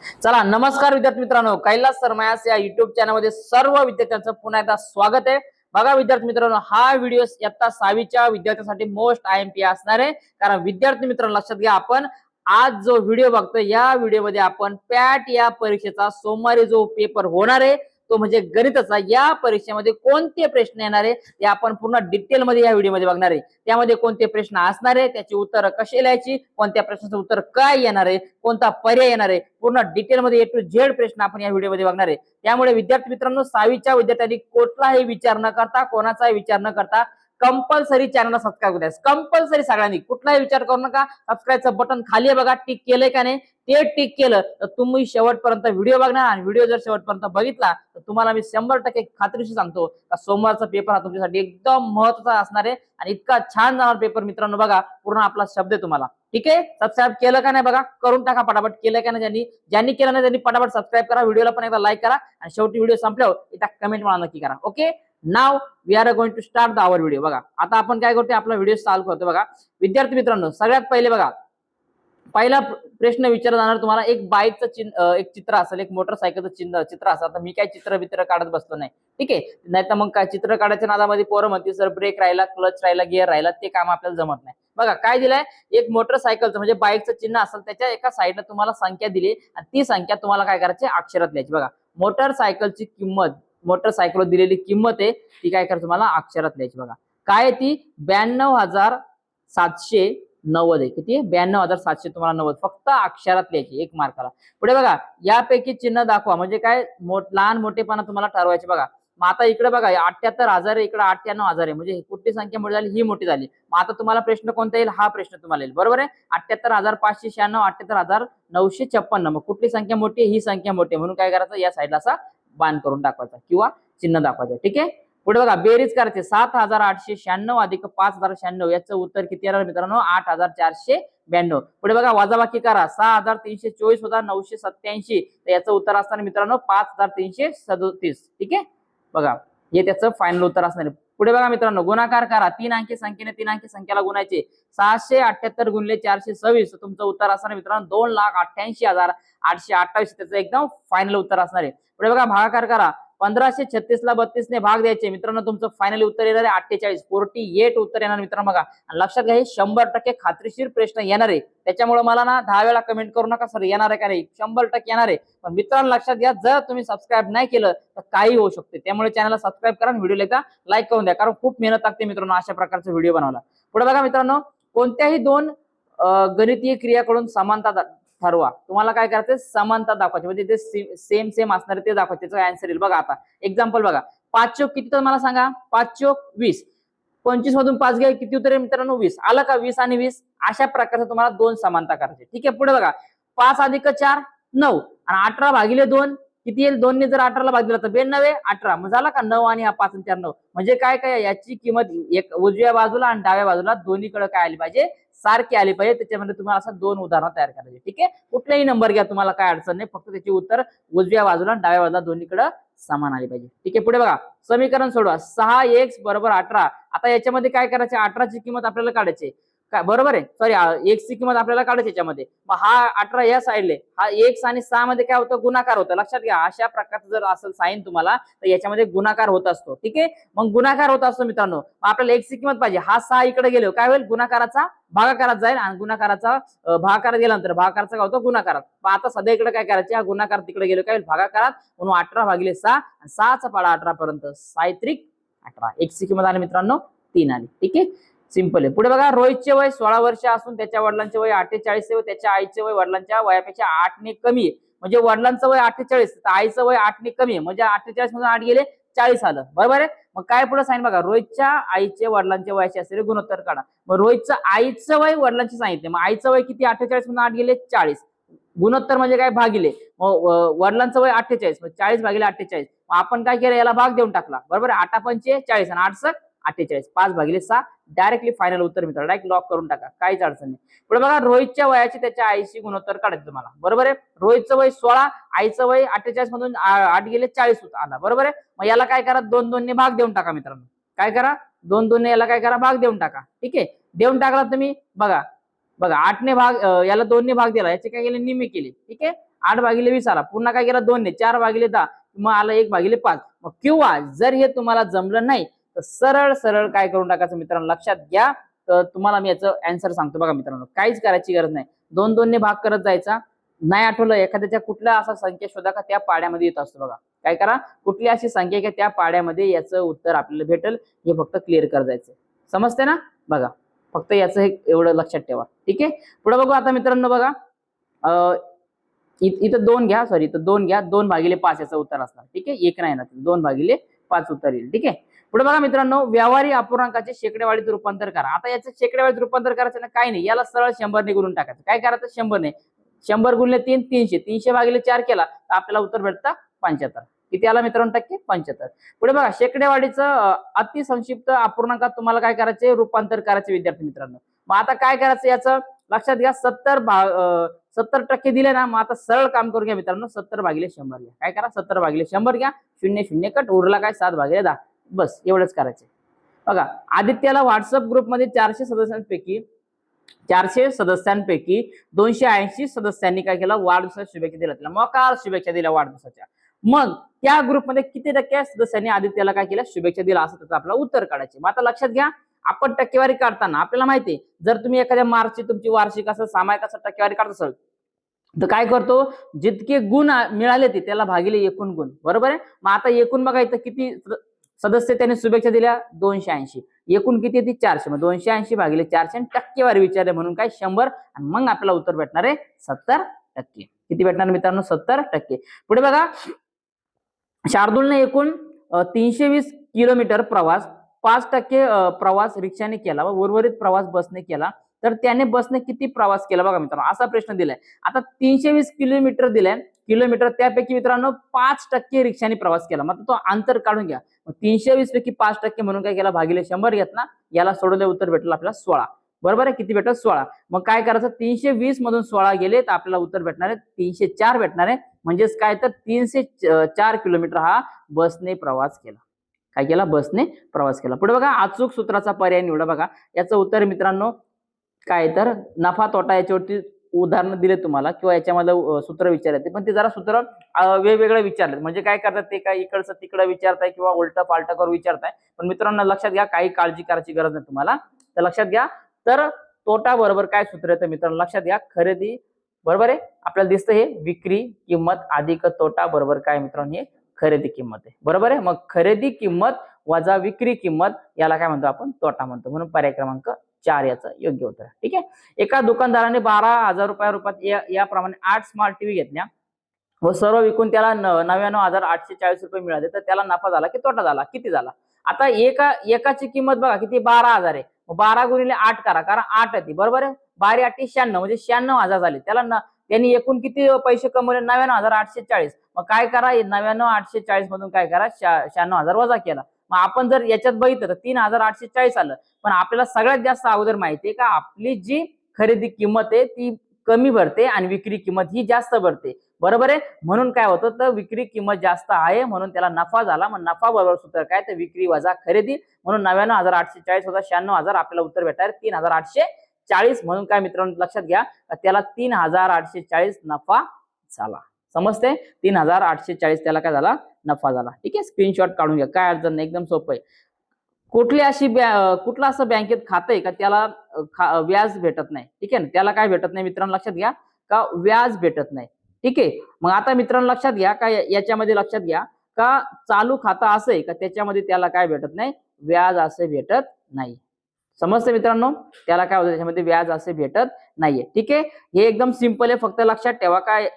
चला नमस्कार विद्यार्थी मित्रांनो. कैलास सरमायास या युट्यूब चॅनलमध्ये सर्व विद्यार्थ्यांचं पुन्हा एकदा स्वागत आहे. बघा विद्यार्थी मित्रांनो हा व्हिडिओ इयत्ता सहावीच्या विद्यार्थ्यांसाठी मोस्ट आय एम पी असणार आहे. कारण विद्यार्थी मित्रांनो लक्षात घ्या आपण आज जो व्हिडिओ बघतोय या व्हिडिओमध्ये आपण पॅट या परीक्षेचा सोमवारी जो पेपर होणार आहे तो म्हणजे गणिताचा या परीक्षेमध्ये कोणते प्रश्न येणार आहे ते आपण पूर्ण डिटेलमध्ये या व्हिडिओमध्ये बघणार आहे. त्यामध्ये कोणते प्रश्न असणार आहे त्याची उत्तर कशी लिहायची कोणत्या प्रश्नाचं उत्तर काय येणार आहे कोणता पर्याय येणार आहे पूर्ण डिटेलमध्ये ए टू झेड प्रश्न आपण या व्हिडिओमध्ये बघणार आहे. त्यामुळे विद्यार्थी मित्रांनो सहावीच्या विद्यार्थ्यांनी कुठलाही विचार न करता कोणाचाही विचार न करता कंपल्सरी चॅनलला सबस्क्राईब करा. कंपल्सरी सगळ्यांनी कुठलाही विचार करू नका. सबस्क्राईबचं बटन खाली आहे बघा. टिक केलंय का नाही? ते टिक केलं तर तुम्ही शेवटपर्यंत व्हिडिओ बघणार आणि व्हिडिओ जर शेवटपर्यंत बघितला तर तुम्हाला मी शंभर टक्के खात्रीशी सांगतो का सोमवारचा पेपर हा तुमच्यासाठी एकदम महत्त्वाचा असणार आहे आणि इतका छान जाणार पेपर मित्रांनो बघा. पूर्ण आपला शब्द आहे तुम्हाला. ठीक आहे? सबस्क्राईब केलं का नाही बघा? करून टाका पटापट. केलं का नाही ज्यांनी? ज्यांनी केलं नाही त्यांनी पटापट सबस्क्राईब करा. व्हिडिओला पण एकदा लाईक करा आणि शेवटी व्हिडिओ संपल्यावर एकदा कमेंट मला नक्की करा. Okay now we are going to start the our video बघा आता आपण काय करतो आपला व्हिडिओ चालू करतो बघा. विद्यार्थी मित्रांनो सगळ्यात पहिले बघा पहिला प्रश्न विचारला जाणार तुम्हाला एक बाईकचं चिन्ह एक चित्र असेल एक मोटरसायकलचं चिन्ह चित्र असेल आता मी काय चित्र बित्र काढत बसलो नाही. ठीक आहे? नाही तर मग काय चित्र काढायच्या नादामध्ये पोरं म्हणते सर ब्रेक राहिला क्लच राहिला गिअर राहिला ते काम आपल्याला जमत नाही. बघा काय दिलंय? एक मोटरसायकलचं म्हणजे बाईकचं चिन्ह असेल त्याच्या एका साईडला तुम्हाला संख्या दिली आणि ती संख्या तुम्हाला काय करायची? अक्षरात लिहायची. बघा मोटरसायकलची किंमत मोटरसायकल दिलेली किंमत आहे ती काय करायची तुम्हाला अक्षरात लिहायची बघा. काय आहे ती? ब्याण्णव हजार सातशे नव्वद आहे. किती? ब्याण्णव हजार सातशे तुम्हाला नव्वद. फक्त अक्षरात लिहायची एक मार्काला पुढे बघा यापैकी चिन्ह दाखवा. म्हणजे काय? मोठ लहान मोठेपणा तुम्हाला ठरवायचे बघा. मग आता इकडे बघा अठ्याहत्तर हजार आहे इकडे अठ्ठ्याण्णव हजार आहे. म्हणजे कुठली संख्या मोठी झाली? ही मोठी झाली. मग आता तुम्हाला प्रश्न कोणता येईल? हा प्रश्न तुम्हाला येईल. बरोबर आहे? अठ्याहत्तर हजार पाचशे शहाण्णव अठ्याहत्तर हजार नऊशे छप्पन्न. मग कुठली संख्या मोठी आहे? ही संख्या मोठी आहे. म्हणून काय करायचं? या साईडला असा बाण करून दाखवायचा किंवा चिन्ह दाखवायचं. ठीक आहे? पुढे बघा बेरीज करायचे. सात हजार आठशे शहाण्णव अधिक पाच हजार शहाण्णव. याचं उत्तर किती येणार मित्रांनो? आठ हजार चारशे ब्याण्णव. पुढे बघा वजाबाकी करा. सहा हजार तीनशे चोवीस होता नऊशे सत्याऐंशी तर याचं उत्तर असणार मित्रांनो पाच हजार तीनशे सदोतीस. ठीक आहे? बघा हे त्याचं फायनल उत्तर असणार पुढे बघा मित्रांनो गुणाकार करा. तीन अंकी संख्येने तीन अंकी संख्येला गुणायचे. सहाशे अठ्याहत्तर गुणले चारशे सव्वीस. तुमचं उत्तर असणार मित्रांनो दोन लाख अठ्ठ्याऐंशी हजार आठशे अठ्ठावीस. त्याचं एकदम फायनल उत्तर असणार आहे. पुढे बघा भागाकार करा. पंधराशे छत्तीस ला बत्तीसने भाग द्यायचे. मित्रांनो तुमचं फायनल उत्तर येणार आहे अठ्ठेचाळीस. फोर्टी एट उत्तर येणार मित्रांनो बघा. आणि लक्षात घ्या हे शंभर टक्के खात्रीशीर प्रश्न येणार आहे. त्याच्यामुळे मला ना दहा वेळा कमेंट करू नका सर. येणार आहे का नाही? शंभर टक्के येणार आहे. पण मित्रांनो लक्षात घ्या जर तुम्ही सबस्क्राईब नाही केलं तर काही होऊ शकते. त्यामुळे चॅनलला सबस्क्राईब करा व्हिडिओ व्हिडिओला एकदा लाईक करून द्या. कारण खूप मेहनत लागते मित्रांनो अशा प्रकारचा व्हिडिओ बनवला पुढे बघा मित्रांनो कोणत्याही दोन गणितीय क्रियाकडून समानता ठरवा. तुम्हाला काय करायचं समानता दाखवायची. म्हणजे ते सेम सेम असणारे ते दाखवायचे. त्याचं आन्सर येईल. बघा आता. एक्झाम्पल बघा. पाच चोक किती तर मला सांगा? पाच चोक वीस. पंचवीस मधून पाच घ्या. किती उत्तर मित्रांनो? वीस. आलं का? वीस आणि वीस? अशा प्रकारचं तुम्हाला दोन समानता करायचे. ठीक आहे? पुढे बघा. पाच अधिक चार नऊ. आणि अठरा भागिले दोन किती येईल? दोनने जर अठराला भाग दिला तर बेनवे अठरा. मग झाला का नऊ आणि हा पाच आणि चार नऊ? म्हणजे काय काय याची किंमत एक उजव्या बाजूला आणि डाव्या बाजूला दोन्हीकडे काय आली पाहिजे? सारखी आली पाहिजे. त्याच्यामध्ये तुम्हाला असं दोन उदाहरणं तयार करायचे ठीक आहे? कुठलाही नंबर घ्या तुम्हाला काय अडचण नाही. फक्त त्याची उत्तर उजव्या बाजूला आणि डाव्या बाजूला दोन्हीकडे समान आली पाहिजे. ठीक आहे? पुढे बघा. समीकरण सोडवा. सहा एक्स बरोबर अठरा. आता याच्यामध्ये काय करायचे? अठराची किंमत आपल्याला काढायची काय बरोबर आहे? सॉरी एक्स ची किंमत आपल्याला काढायची याच्यामध्ये. मग हा अठरा या साईडले हा एक्स आणि सहा मध्ये काय होतं? गुणाकार होतं. लक्षात घ्या अशा प्रकारचं जर असेल साईन तुम्हाला तर याच्यामध्ये गुणाकार होत असतो. ठीक आहे? मग गुणाकार होत असतो मित्रांनो. मग आपल्याला एक्सची किंमत पाहिजे. हा सहा इकडे गेलो हो. काय होईल? गुणाकाराचा भागाकारात जाईल आणि गुणाकाराचा भागाकारात गेल्यानंतर भागाकाराचा काय होतो? गुणाकारात. आता सध्या इकडे काय करायचे? हा गुणाकार तिकडे गेलो हो. काय होईल? भागाकारात. म्हणून अठरा भागिले सहा आणि सहाचा पाडा अठरा पर्यंत सायत्रिक अठरा. एक्स किंमत आली मित्रांनो तीन आली. ठीक आहे? सिंपल आहे. पुढे बघा रोहितचे वय सोळा वर्ष असून त्याच्या वडिलांचे वय अठ्ठेचाळीस आहे व त्याच्या आईचे वय वडिलांच्या वयापेक्षा आठने कमी आहे. म्हणजे वडिलांचं वय अठ्ठेचाळीस तर आईचं वय आठने कमी आहे. म्हणजे अठ्ठेचाळीस मधून आठ गेले चाळीस आलं. बरोबर आहे? मग काय पुढे सांगितलं बघा रोहितच्या आईचे वडिलांच्या वयाचे असलेले गुणोत्तर काढा. मग रोहितचं आईचं वय वडिलांचे सांगितले मग आईचं वय किती? अठ्ठेचाळीस मधून आठ गेले चाळीस. गुणोत्तर म्हणजे काय? भागिले. मग वडिलांचं वय अठ्ठेचाळीस मग चाळीस भागिले अठ्ठेचाळीस. मग आपण काय केलं? याला भाग देऊन टाकला. बरोबर आहे? आठा पंचे चाळीस आणि आठ अठ्ठेचाळीस. पाच भागिले सहा डायरेक्टली फायनल उत्तर मित्र डायरेक्ट लॉक करून टाका. काहीच अडचण नाही. पुढे बघा रोहितच्या वयाची त्याच्या आईशी गुणोत्तर काढायचं तुम्हाला. बरोबर आहे? रोहितचं वय सोळा आईचं वय अठ्ठेचाळीस मधून आठ गेले चाळीस होत. आला. बरोबर आहे? मग याला काय करा? दोन दोनने भाग देऊन टाका मित्रांनो. काय करा? दोन दोनने याला काय करा? भाग देऊन टाका. ठीक आहे? देऊन टाकला तुम्ही बघा. बघा आठने भाग याला दोनने भाग दिला. याचे काय केले? निम्मे केले. ठीक आहे? आठ भागिले वीस आला. पुन्हा काय केला? दोनने. चार भागिले दहा. मग आला एक भागिले पाच. मग किंवा जर हे तुम्हाला जमलं नाही तर सरळ सरळ काय करून टाकायचं मित्रांनो? लक्षात घ्या. तर तुम्हाला मी याचं अँसर सांगतो बघा मित्रांनो. काहीच करायची गरज नाही. दोन दोनने भाग करत जायचा. नाही आठवलं एखाद्याच्या कुठल्या असा संख्या शोधा का त्या पाड्यामध्ये येत असतो बघा. काय करा? कुठली अशी संख्या आहे की त्या पाड्यामध्ये याचं उत्तर आपल्याला भेटेल. हे फक्त क्लिअर कर जायचं. समजते ना? बघा. फक्त याचं हे एवढं लक्षात ठेवा. ठीक आहे? पुढे बघू आता मित्रांनो बघा. इथं दोन घ्या. सॉरी इथं दोन घ्या. दोन भागिले पाच याचं उत्तर असणार. ठीक आहे? एक नाही ना दोन भागिले पाच उत्तर येईल. ठीक आहे? पुढे बघा मित्रांनो व्यावहारी अपूर्णांकाचे शेकडेवाडीत रूपांतर करा. आता याचं शेकडेवाडीत रूपांतर करायचं ना काय नाही. याला सरळ शंभरने गुणून टाकायचं. काय करायचं? शंभरने शंभर गुणले तीन तीनशे. तीनशे भागिले चार केला तर आपल्याला उत्तर भेटतं पंच्याहत्तर. किती आला मित्रांनो? टक्के पंच्याहत्तर. पुढे बघा शेकडेवाडीचं अतिसंक्षिप्त अपूर्णांकात तुम्हाला काय करायचे? रूपांतर करायचे विद्यार्थी मित्रांनो. मग आता काय करायचं याचं? लक्षात घ्या सत्तर भाग सत्तर टक्के दिले ना मग आता सरळ काम करून घ्या मित्रांनो सत्तर भागिले शंभर घ्या. काय करा? सत्तर भागिले शंभर घ्या. शून्य शून्य कट. उरला काय? सात भागिले दहा. बस एवढंच करायचे बघा आदित्याला व्हॉट्सअप ग्रुपमध्ये चारशे सदस्यांपैकी चारशे सदस्यांपैकी दोनशे ऐंशी सदस्यांनी काय केलं? वाढदिवसाच्या शुभेच्छा दिल्या. त्याला मोकार शुभेच्छा दिल्या वाढदिवसाच्या. मग त्या ग्रुपमध्ये किती टक्के सदस्यांनी आदित्याला काय केलं? शुभेच्छा दिला असं त्याचं आपलं उत्तर काढायचे. मग आता लक्षात घ्या आपण टक्केवारी काढताना आपल्याला माहिती आहे, जर तुम्ही एखाद्या मार्चची तुमची वार्षिक असं सामायिक असं टक्केवारी काढत असाल तर काय करतो? जितके गुण मिळाले ते त्याला भागिले एकूण गुण. बरोबर आहे? मग आता एकूण बघा इथं किती सदस्य त्यांनी शुभेच्छा दिल्या दोनशे ऐंशी. एकूण किती ती? चारशे. मग दोनशे ऐंशी भागिले चारशे आणि टक्केवारी विचारले म्हणून काय? शंभर. आणि मग आपल्याला उत्तर भेटणार आहे सत्तर टक्के. किती भेटणार मित्रांनो? सत्तर टक्के. पुढे बघा. शार्दूलने एकूण तीनशे वीस किलोमीटर प्रवास पाच टक्के प्रवास रिक्षाने केला व उर्वरित प्रवास बसने केला. तर त्याने बसने किती प्रवास केला बघा मित्रांनो असा प्रश्न दिलाय. आता तीनशे वीस किलोमीटर दिलाय. किलोमीटर त्यापैकी मित्रांनो पाच टक्के रिक्षाने प्रवास केला. मग तो अंतर काढून घ्या. मग तीनशे वीस पैकी पाच टक्के म्हणून काय केला? भागिले शंभर घेतला. याला सोडवले उत्तर भेटलं आपल्याला सोळा. बरोबर आहे? किती भेटत सोळा. मग काय करायचं? तीनशे वीस मधून सोळा गेले तर आपल्याला उत्तर भेटणार आहे. तीनशे चार भेटणार आहे. म्हणजेच काय तर तीनशे चार किलोमीटर हा बसने प्रवास केला. काय केला? बसने प्रवास केला. पुढे बघा अचूक सूत्राचा पर्याय निवडा बघा. याचं उत्तर मित्रांनो काय तर नफा तोटा याच्यावरती उदाहरणं दिले तुम्हाला किंवा याच्यामधलं सूत्र विचारते पण ते जरा सूत्र वेगवेगळे विचारले म्हणजे काय करतात ते काय इकडचं तिकडं विचारताय किंवा उलटं पालटं करून विचारताय. पण मित्रांनो लक्षात घ्या काही काळजी करायची गरज नाही तुम्हाला. तर लक्षात घ्या. तर तोटा बरोबर काय सूत्र येतं मित्रांनो लक्षात घ्या. खरेदी बरोबर आहे? आपल्याला दिसतं हे विक्री किंमत अधिक तोटा बरोबर काय मित्रांनो हे खरेदी किंमत आहे. बरोबर आहे? मग खरेदी किंमत वजा विक्री किंमत याला काय म्हणतो आपण? तोटा म्हणतो. म्हणून पर्याय क्रमांक चार याचं योग्य उत्तर ठीक आहे? एका दुकानदाराने बारा हजार रुपया रुपयात याप्रमाणे आठ स्मार्ट टीव्ही घेतल्या व सर्व विकून त्याला नव्याण्णव हजार आठशे चाळीस रुपये मिळाले. तर त्याला नफा झाला की तोटा झाला? किती झाला? आता एका एकाची किंमत बघा किती? बारा हजार आहे. बारा गुणिले आठ करा कारण आठ आहे ती. बरोबर आहे? बारा आठ शहाण्णव म्हणजे शहाण्णव हजार झाले. त्याला त्यांनी एकूण किती पैसे कमवले? नव्याण्णव हजार आठशे चाळीस. मग काय करा? नव्याण्णव आठशे चाळीस मधून काय करा? शहा- शहाण्णव हजार वजा केला. मग आपण जर याच्यात बघितलं तर तीन हजार आठशे चाळीस आलं. पण आपल्याला सगळ्यात जास्त अगोदर माहिती आहे का आपली जी खरेदी किंमत आहे ती कमी भरते आणि विक्री किंमत ही जास्त भरते. बरोबर आहे? म्हणून काय होतं तर विक्री किंमत जास्त आहे म्हणून त्याला नफा झाला. मग नफा बरोबर सूत्र काय? तर विक्री वजा खरेदी. म्हणून नव्याण्णव हजार आठशे चाळीस वजा शहाण्णव हजार आपल्याला उत्तर भेटणार तीन हजार आठशे चाळीस. म्हणून काय मित्रांनो लक्षात घ्या त्याला तीन हजार आठशे चाळीस नफा झाला. समजते? तीन हजार आठशे चाळीस त्याला काय झाला? नफा झाला. ठीक आहे? स्क्रीनशॉट काढून घ्या. काय अडचण नाही. एकदम सोपं आहे. कुठली अशी कुठलं असं बँकेत खातं आहे का? त्याला खा- व्याज भेटत नाही. ठीक आहे ना? त्याला काय भेटत नाही मित्रांनो? लक्षात घ्या. का व्याज भेटत नाही. ठीक आहे? मग आता मित्रांनो लक्षात घ्या. का याच्यामध्ये लक्षात घ्या. का चालू खातं असं आहे का? त्याच्यामध्ये त्याला काय भेटत नाही? व्याज असे भेटत नाही. समजतं मित्रांनो? त्याला काय होतं? त्याच्यामध्ये व्याज असे भेटत नाहीये. ठीक आहे? हे एकदम सिंपल आहे. फक्त लक्षात ठेवा काय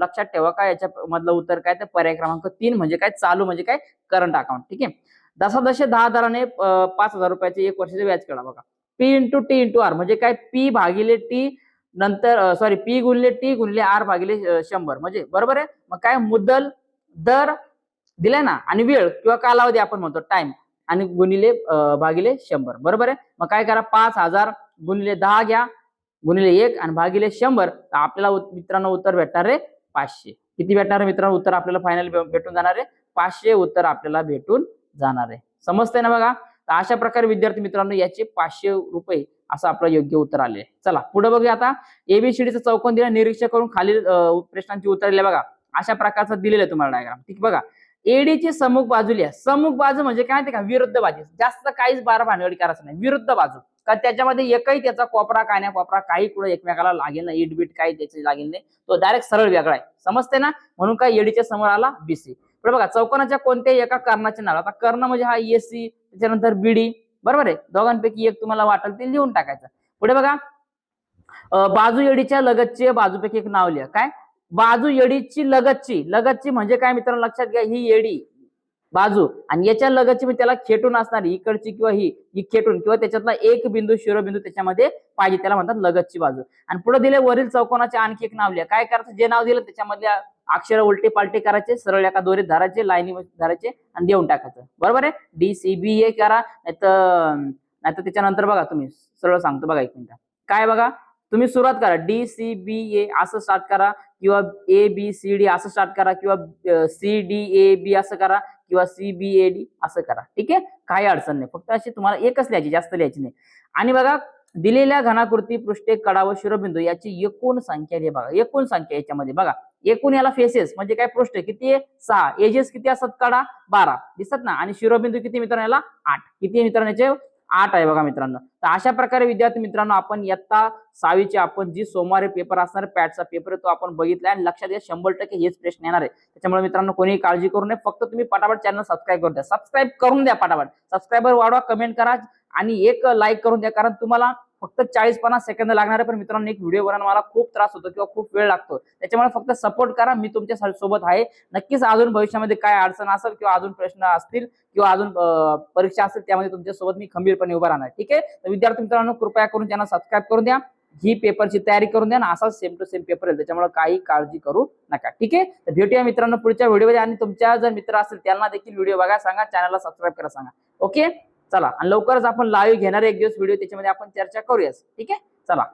लक्षात ठेवा काय याच्या मधलं उत्तर काय? तर पर्याय क्रमांक तीन म्हणजे काय? चालू म्हणजे काय? करंट अकाउंट ठीक आहे? दशादशे दहा हजाराने पाच हजार रुपयाचे एक वर्षाचे व्याज काढा बघा. P into T into R म्हणजे काय? पी भागिले टी नंतर सॉरी पी गुणले टी गुणले आर भागिले शंभर. म्हणजे बरोबर आहे? मग काय? मुद्दल दर दिलाय ना? आणि वेळ किंवा कालावधी आपण म्हणतो. टाइम आणि गुणिले भागिले शंभर. बरोबर आहे? मग काय करा? पाच हजार गुणिले दहा घ्या. गुणिले एक आणि भागिले शंभर. तर आपल्याला मित्रांनो उत्तर भेटणार आहे पाचशे. किती भेटणार आहे मित्रांनो? उत्तर आपल्याला फायनल भेटून जाणार आहे. पाचशे उत्तर आपल्याला भेटून जाणार आहे. समजतंय ना बघा? तर अशा प्रकारे विद्यार्थी मित्रांनो याचे पाचशे रुपये असं आपलं योग्य उत्तर आले. चला पुढे बघूया आता. एबीसीडीचं चौकोन दिला. निरीक्षण करून खाली प्रश्नांची उत्तर दिले बघा. अशा प्रकारचं दिलेलं आहे तुम्हाला डायग्राम ठीक बघा. एडीची समुख बाजू लिहा. समुख बाजू म्हणजे काय ते का? विरुद्ध बाजू. जास्त काहीच बारा भांडवली करायचं नाही. विरुद्ध बाजू. का त्याच्यामध्ये एकही त्याचा कोपरा काय नाही कोपरा काही कुठं एकमेकाला लागेल नाही. इट बीट काही त्याचे लागेल नाही. तो डायरेक्ट सरळ वेगळा आहे. समजते ना? म्हणून काय एडीच्या समोर आला बीसी. पण बघा चौकोनाच्या कोणत्याही एका कर्णाचे नाव आता कर्ण म्हणजे हा एसी त्याच्यानंतर बीडी बरोबर आहे? दोघांपैकी एक तुम्हाला वाटेल ते लिहून टाकायचं. पुढे बघा. बाजू एडीच्या लगतचे बाजूपैकी एक नाव लिहा. काय? बाजू येडीची लगतची. लगतची म्हणजे काय मित्रांनो? लक्षात घ्या ही येडी बाजू. आणि याच्या लगतची म्हणजे त्याला खेटून असणारी इकडची किंवा ही ही खेटून. किंवा त्याच्यातला एक बिंदू शिरोबिंदू त्याच्यामध्ये पाहिजे. त्याला म्हणतात लगतची बाजू. आणि पुढे दिले वरील चौकोनाचे आणखी एक नाव लिहा. काय करायचं? जे नाव दिलं त्याच्यामधल्या अक्षर उलटे पालटे करायचे सरळ एका दोरीत धरायचे लाईनी धरायचे आणि देऊन टाकायचं. बरोबर आहे? डी सी बी ए करा. नाहीतर नाहीतर त्याच्यानंतर बघा तुम्ही. सरळ सांगतो बघा एक मिनिट. काय बघा? तुम्ही सुरुवात करा. डी सी बी ए असं स्टार्ट करा किंवा ए बी सी डी असं स्टार्ट करा किंवा सी डी ए बी असं करा किंवा सी बी ए डी असं करा. ठीक आहे? काही अडचण नाही. फक्त अशी तुम्हाला एकच लिहायची जास्त लिहायची नाही. आणि बघा दिलेल्या घनाकृती पृष्ठे कडा व शिरोबिंदू याची एकूण संख्या हे बघा. एकूण संख्या याच्यामध्ये. बघा एकूण याला फेसेस म्हणजे काय? पृष्ठ. किती आहे? सहा. एजेस किती असतात? कडा बारा. दिसत ना? आणि शिरोबिंदू किती मित्रांनो याला? आठ. किती आहे मित्रांनो याचे? आठ आहे बघा मित्रांनो. तर अशा प्रकारे विद्यार्थी मित्रांनो आपण इयत्ता सहावीचे आपण जी सोमवारी पेपर असणार पॅटचा पेपर आहे तो आपण बघितला आणि लक्षात घ्या शंभर टक्के हेच प्रश्न येणार आहे. त्याच्यामुळे मित्रांनो कोणीही काळजी करू नये. फक्त तुम्ही पटापट चॅनल सबस्क्राईब करून द्या. सबस्क्राईब करून द्या पटापट. सबस्क्राईबर वाढवा कमेंट करा आणि एक लाईक करून द्या. कारण तुम्हाला फक्त चाळीस पन्नास सेकंद लागणार आहे पण मित्रांनो एक व्हिडिओ बनवून मला खूप त्रास होतो किंवा खूप वेळ लागतो. त्याच्यामुळे फक्त सपोर्ट करा मी तुमच्यासोबत आहे. नक्कीच अजून भविष्यामध्ये काय अडचण असेल किंवा अजून प्रश्न असतील किंवा अजून परीक्षा असेल त्यामध्ये तुमच्यासोबत मी खंबीरपणे उभा राहणार. ठीक आहे? तर विद्यार्थी मित्रांनो कृपया करून त्यांना सबस्क्राईब करून द्या. ही पेपरची तयारी करून द्या ना असाच सेम टू सेम पेपर येईल. त्याच्यामुळे काही काळजी करू नका. ठीक आहे? तर भेटूया मित्रांनो पुढच्या व्हिडिओमध्ये आणि तुमच्या जर मित्र असतील त्यांना देखील व्हिडिओ बघा सांगा चॅनलला सबस्क्राईब करा सांगा. ओके चला आणि लवकरच आपण लाईव्ह घेणार एक दिवस व्हिडिओ त्याच्यामध्ये आपण चर्चा करूयाच. ठीक आहे? चला.